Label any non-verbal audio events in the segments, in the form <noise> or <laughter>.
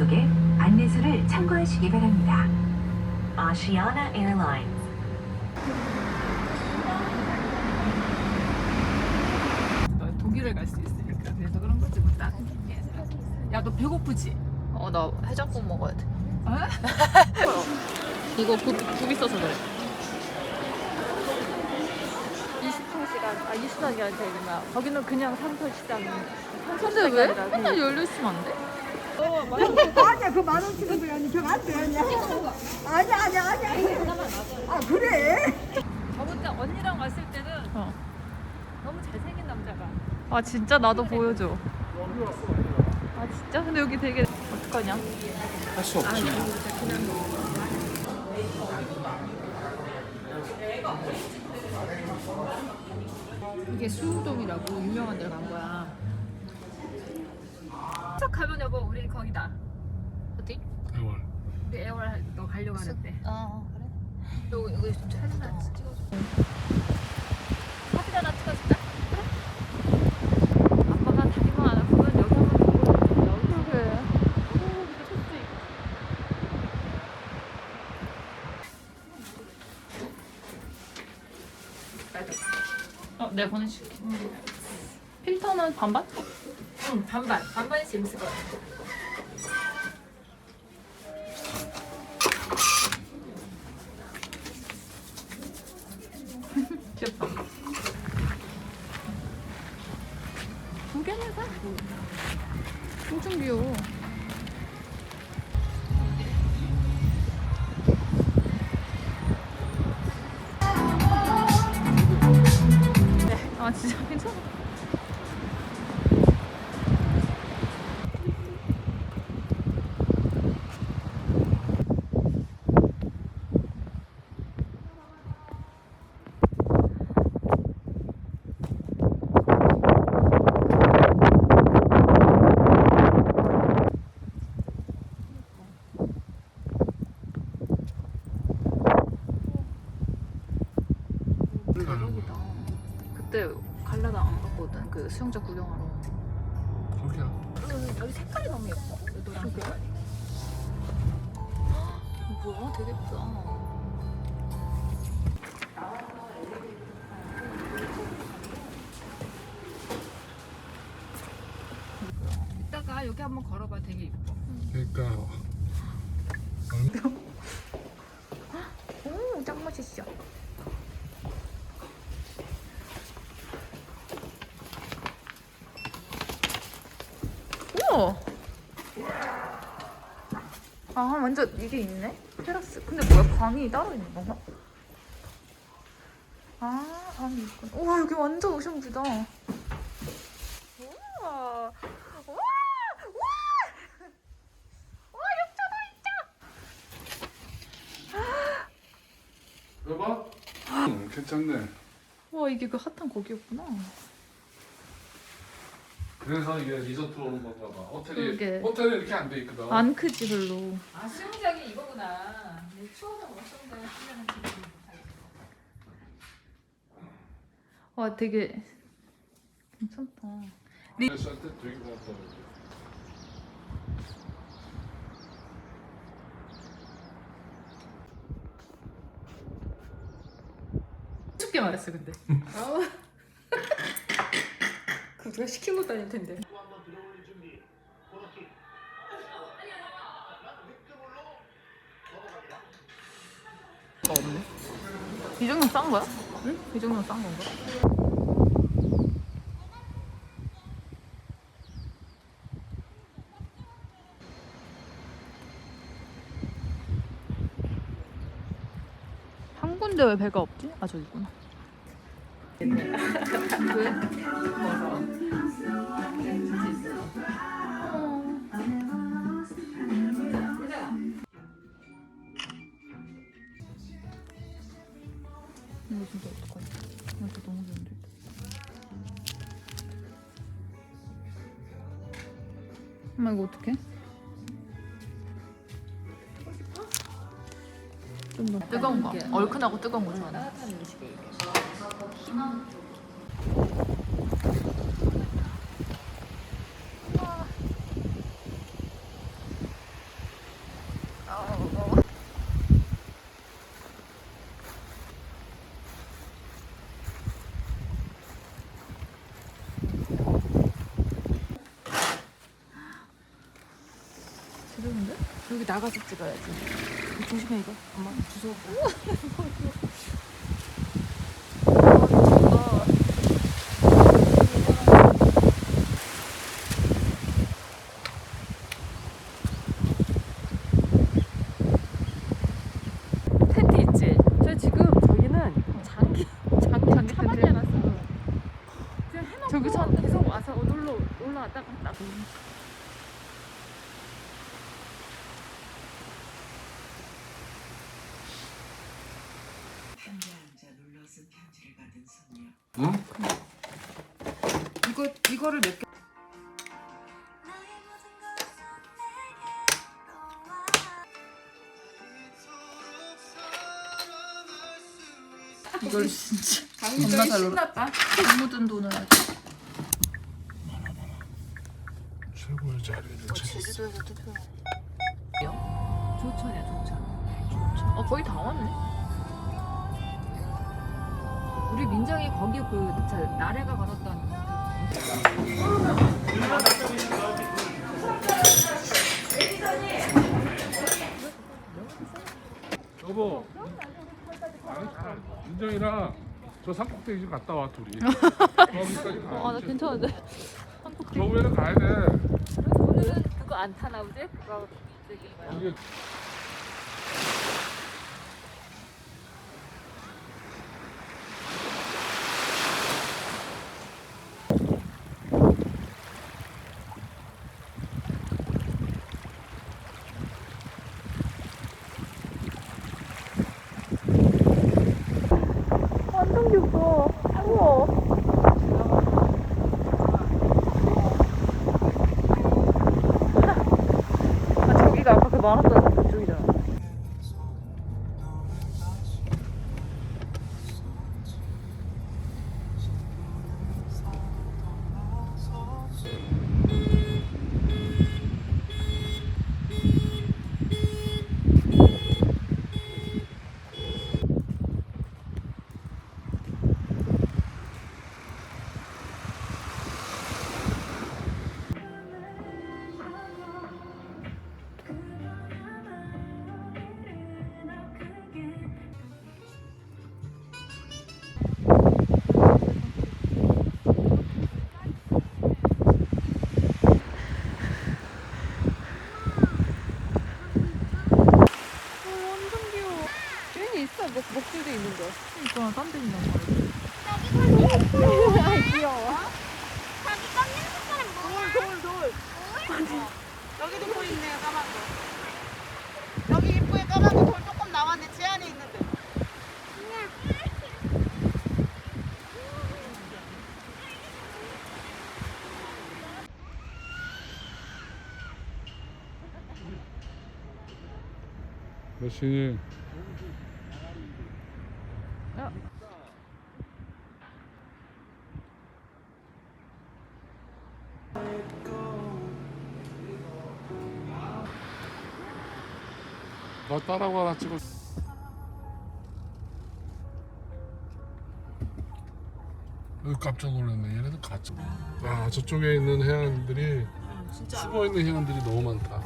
약속에 안내서를 참고하시기 바랍니다. Oceana Airlines 너 독일을 갈 수 있으니까 그래서 그런 거지 뭐 다른 게 아니라 야너 배고프지? 어 나 해장국 먹어야 돼. 어? <laughs> 이거 굽, 굽 있어서 그래. 24시간, 아 24시간 되구나. 거기는 그냥 상설 시장. 근데 왜 맨날 열려 있으면 안 돼? 아니야 그 만 원 치는 아니 저거 안 돼, 아니야 아니야 아니야 아니야 아 그래 저번 때 언니랑 왔을 때는 어. 너무 잘생긴 남자가 아 진짜 나도 보여줘. 아 진짜? 근데 여기 되게 어떡하냐? 할 수 없지. 이게 수우동이라고 유명한 데를 간 거야 딱 가면 여보 우리 거기다 어디? 대월. 우리 할- 너 가려고 하는데 아 그래? 여기 여기 좀 사진 하나 찍어줘 사진 하나 찍어줄까? 그래? 아빠가 다리만 안 아프면 여기 한번 보고 그래. 어, 내가 보내줄게. 필터는 반반? 응 반반 반반이 재밌을 것 같아 <laughs> 귀엽다. 사? 엄청 귀여워. 아 진짜 괜찮아. 대박이다. 그때 갈라다 안 갔거든. 그 수영장 구경하러. 거기야. 응, 여기 색깔이 너무 예뻐 이 노란 색깔이 뭐야? 되게 예쁘다. 이따가 여기 한번 걸어봐 되게 예뻐 그러니까 오, 짱 맛있어. 우와. 아, 완전 이게 있네? 테라스. 근데 뭐야, 방이 따로 있는 건가? 아, 방이 있구나. 우와, 여기 완전 오션뷰다. 우와. 여봐. 응, 괜찮네. 와, 이게 그 핫한 거기였구나. 그래서 이게 리조트로 오는 건가 봐. 호텔이 그러게. 호텔은 이렇게 안 돼 있거든. 안 크지, 별로. 아 수영장이 이거구나 내 추워서 뭐 수영장 하려는 지금 와, 되게 괜찮다. 그래서 때 되게 좋았다. 쉽게 말했어 근데 그 누가 시킨 것도 아닐 텐데 없네. 이 정도 싼 거야? 응? 이 정도 싼 건가? 한 군데 왜 배가 없지? 아 저기 있구나. 왜? 엄마 이거 어떡해? 좀 더 뜨거운 거. 얼큰하고 뜨거운 거 좋아해. 따뜻한 음식을 여기 나가서 찍어야지. 조심해 이거. 엄마 주워. 텐트 있지? 저 지금 저기는 장기 장기 장기 텐트 해놨어. 그냥 해놓고 저기서 계속 와서 놀러 올라왔다 갔다. 응? 이거 이거를 몇 개? 이걸 <laughs> 진짜 겁나 잘. 돈 묻은 돈을 최고의 자리를 제주도에서 투표. 조천이야 조천. 어 거의 다 왔네. 우리 민정이 거기 그 저 나래가 걸었던 여보 민정이랑 저 산꼭대기 좀 갔다 와 둘이 거기까지 아나 가야지 괜찮은데. 저 위에는 가야 돼 오늘은 그거 안 타나 보지? 그거 저기 뭐야. 이게 완전 귀엽다. 우와. 아 저기가 아 여기도 돌 있네요, 까만 거. 여기 입구에 까만 거 돌 조금 나왔네, 제 안에 있는데. 몇 시니? 나 따라가라 찍어. 여기 깜짝 놀랐네. 얘네들 가짜. 아 저쪽에 있는 해안들이 숨어 있는 해안들이 너무 많다.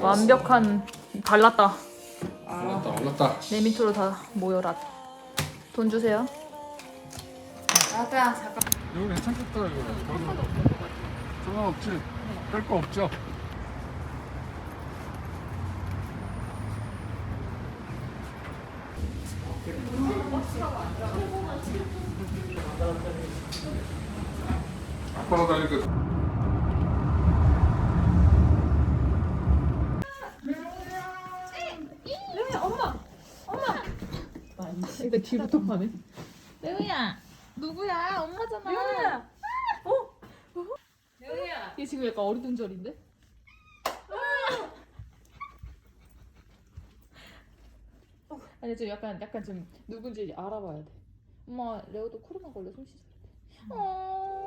완벽한 발랐다. 올랐다 올랐다. 내 밑으로 다 모여라. 돈 주세요. 여기 괜찮겠다 이거. 상관없지. 뺄 거 없죠. 아빠랑 다니까 일단 뒤부터 파네. 레오야, 누구야? 엄마잖아. 레오야. 어? 레오야. 얘 지금 약간 어리둥절인데? 아니 좀 약간 약간 좀 누군지 알아봐야 돼. 엄마 레오도 코로나 걸려 손 씻어야 돼. 어.